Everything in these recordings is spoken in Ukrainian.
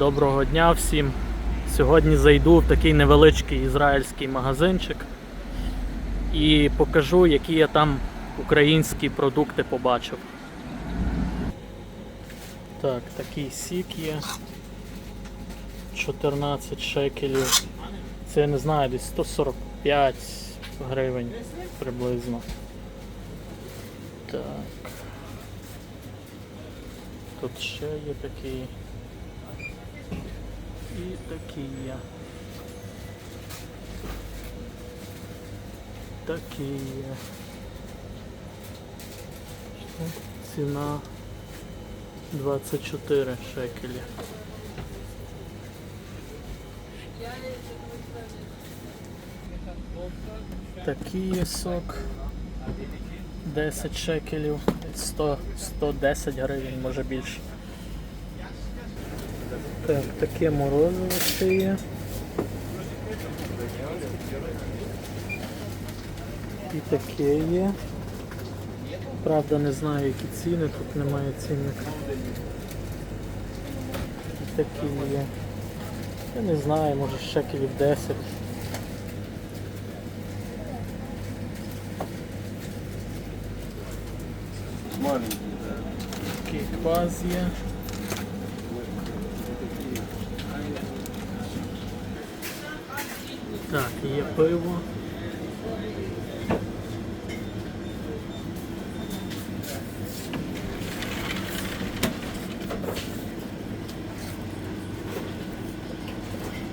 Доброго дня всім. Сьогодні зайду в такий невеличкий ізраїльський магазинчик і покажу, які я там українські продукти побачив. Так, такий сік є. 14 шекелів. Це я не знаю, десь 145 гривень приблизно. Так. Тут ще є такий. І такі є. Такі є. Ціна 24 шекелі. Такий є сок. 10 шекелів, 100, 110 гривень, може більше. Так, таке морозиво ще є. І таке є. Правда, не знаю, які ціни, тут немає цінника. І такі є. Я не знаю, може шекелів 10. Маленький, Такий квас є. Так, є пиво.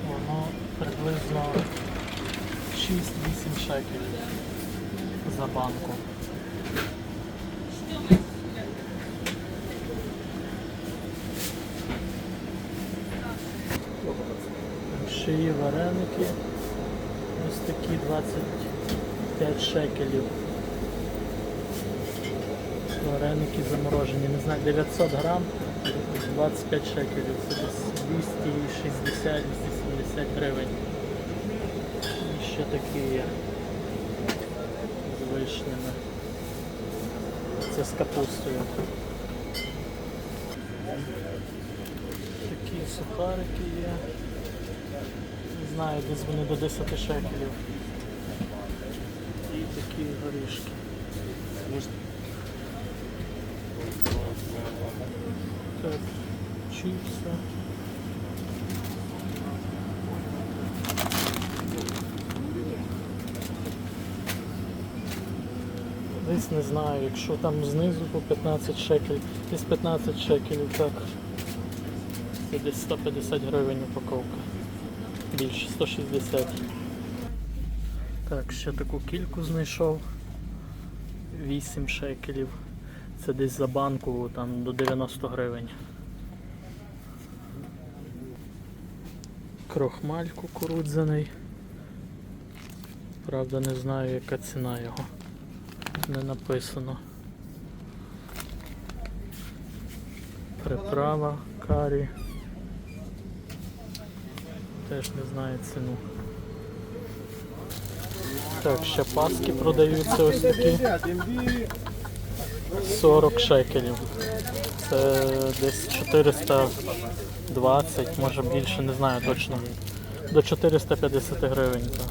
Воно приблизно 6-8 шекелів за банку. Ще є вареники. Ось такі 25 шекелів. Вареники заморожені, не знаю, 900 грам, 25 шекелів. Це десь 260-270 гривень. І ще такі є з вишнями. Це з капустою. Такі сухарики є. Знаю, десь вони до 10 шекелів. І такі горішки. Так, чіпси. Десь не знаю, якщо там знизу по 15 шекелів, десь 15 шекелів, так. Це десь 150 гривень упаковка. Більше 160. Так, ще таку кільку знайшов. 8 шекелів. Це десь за банку там до 90 гривень. Крохмаль кукурудзяний. Правда не знаю яка ціна його. Не написано. Приправа, карі. Теж не знаю ціну. Так, ще паски продаються ось такі. 40 шекелів. Це десь 420, може більше, не знаю точно. До 450 гривень за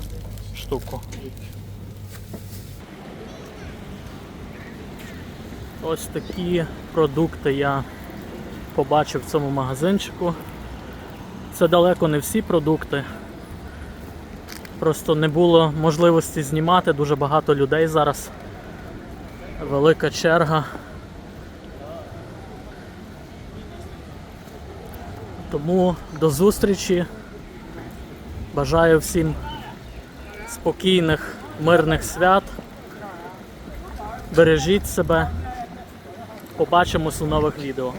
штуку. Ось такі продукти я побачив в цьому магазинчику. Це далеко не всі продукти. Просто не було можливості знімати, дуже багато людей зараз. Велика черга. Тому до зустрічі. Бажаю всім спокійних, мирних свят. Бережіть себе. Побачимось у нових відео.